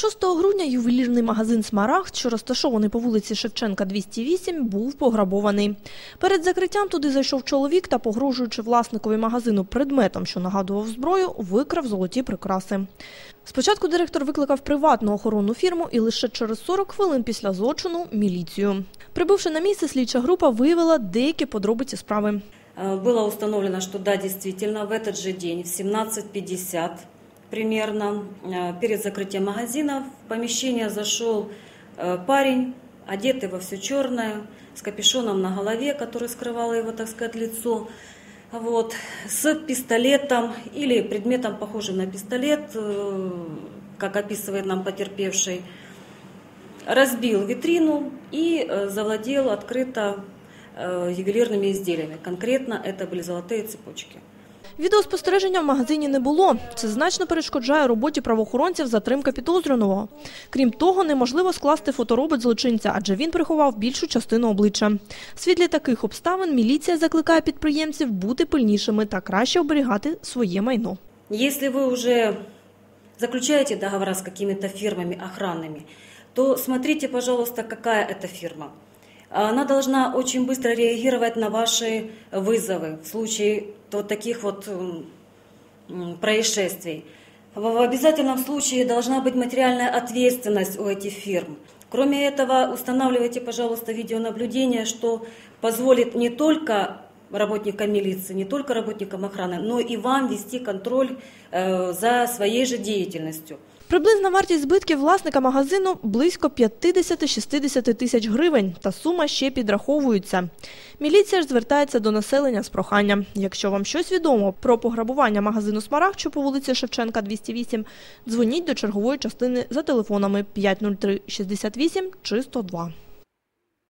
6 грудня ювелірний магазин «Смарагд», що розташований по вулиці Шевченка, 208, був пограбований. Перед закриттям туди зайшов чоловік та, погрожуючи власникові магазину предметом, що нагадував зброю, викрав золоті прикраси. Спочатку директор викликав приватну охоронну фірму і лише через 40 хвилин після злочину – міліцію. Прибувши на місце, слідча група виявила деякі подробиці справи. Э, Было установлено, что да, действительно, в этот же день, в 17.50 примерно, э, перед закрытием магазина в помещение зашел э, парень, одетый во все черное, с капюшоном на голове, который скрывал его, так сказать, лицо, вот, с пистолетом или предметом, похожим на пистолет, э, как описывает нам потерпевший, разбил витрину и завладел открыто ювелирными изделиями. Конкретно это были золотые цепочки. Відеоспостереження в магазині не було. Це значно перешкоджає роботі правоохоронців затримка підозрюваного. Крім того, неможливо скласти фоторобот злочинця, адже він приховав більшу частину обличчя. В світлі таких обставин міліція закликає підприємців бути пильнішими та краще оберігати своє майно. Если вы уже заключаете договора с какими-то фирмами охранными, то смотрите, пожалуйста, какая это фирма. Она должна очень быстро реагировать на ваши вызовы в случае вот таких вот происшествий. В в обязательном случае должна быть материальная ответственность у этих фирм. Кроме этого, устанавливайте, пожалуйста, видеонаблюдение, что позволит не только работникам милиции, не только работникам охраны, но и вам вести контроль э, за своей же деятельностью. Приблизна вартість збитків власника магазину – близько 50-60 тисяч гривень, та сума ще підраховується. Міліція ж звертається до населення з проханням. Якщо вам щось відомо про пограбування магазину «Смарагд», що по вулиці Шевченка, 208, дзвоніть до чергової частини за телефонами 503 68 чи 102.